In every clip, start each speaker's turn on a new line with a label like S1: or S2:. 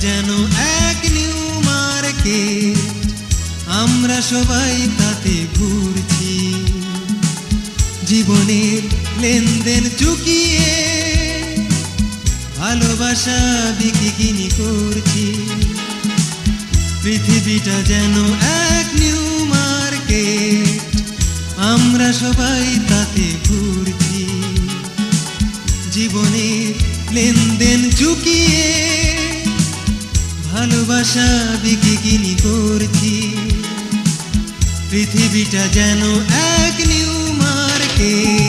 S1: যেন এক new market. আমরা সবাই তাতে ঘুরছি। জীবনের লেনদেন চুকিয়ে ভালোবাসা বিক্রি কিনি করছি। পৃথিবীটা যেন এক নিউ মার্কেট। আমরা সবাই তাতে ঘুরছি। জীবনের লেনদেন চুকিয়ে ভালোবাসা দিকে গিনি করছি। পৃথিবীটা যেন এক নিউ মার্কেট।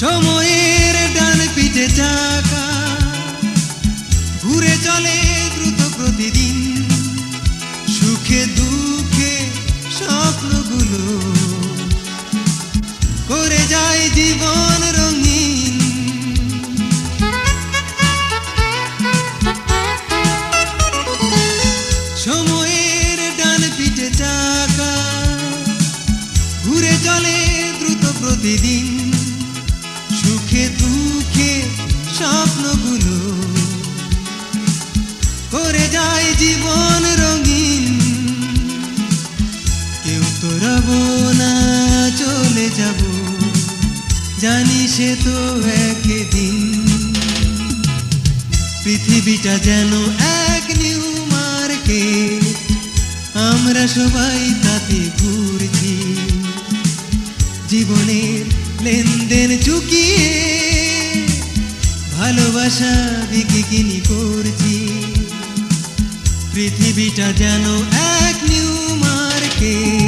S1: সময়ের ডান পিঠে চাকা। ঘুরে চলে দ্রুত প্রতিদিন। সুখে দুঃখে স্বপ্নগুলো। করে যায় জীবন রঙিন। সময়ের ডান পিঠে চাকা। ঘুরে চলে দ্রুত প্রতিদিন। সুখে দুঃখে স্বপ্নগুলো। করে যায় জীবন রঙিন। কেউ তো রব না, চলে যাব। জানি সে তো একদিন। পৃথিবীটা যেন এক নিউ মার্কেট। আমরা সবাই তাতে ঘুরছি। জীবনের লেনদেন চুকিয়ে ভালোবাসা বিক্রি কিনি করছি? পৃথিবীটা যেন এক নিউ মার্কেট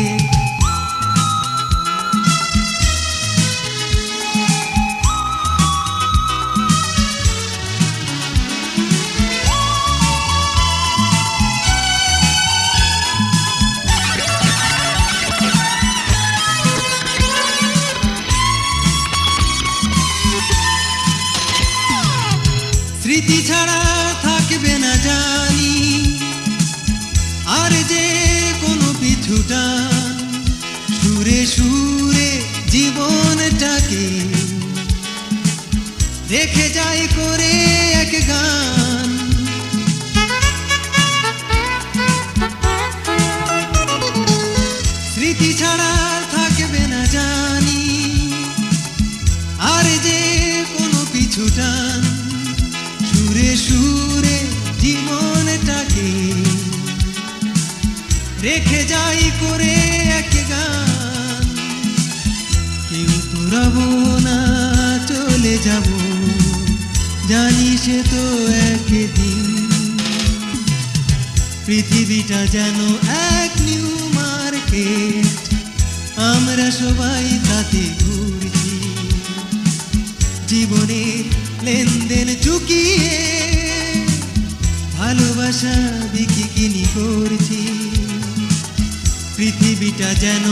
S1: স্মৃতি ছাড়া থাকবে না জানি। আর যে কোনো পিছুটা সুরে সুরে জীবনটাকে রেখে যাই করে এক গান। স্মৃতি ছাড়া থাকবে না জানি। আর যে সুরে সুরে জীবনটাকে রেখে যাই করে এক গান। কেউ তো রব না, চলে যাব। জানি সে তো একদিন। পৃথিবীটা যেন এক নিউ মার্কেট আমরা সবাই তাতে ঘুরছি জীবনের লেনদেন চুকিয়ে ভালোবাসা বিক্রি কিনি করছি। পৃথিবীটা যেন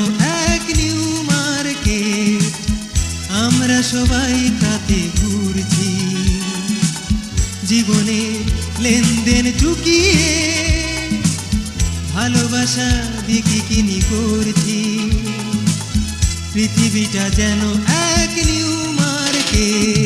S1: এক নিউ মার্কেট আমরা সবাই তাতে ঘুরছি। জীবনের লেনদেন চুকিয়ে ভালোবাসা বিক্রি কিনি করছি। পৃথিবীটা যেন এক নিউ মার্কেট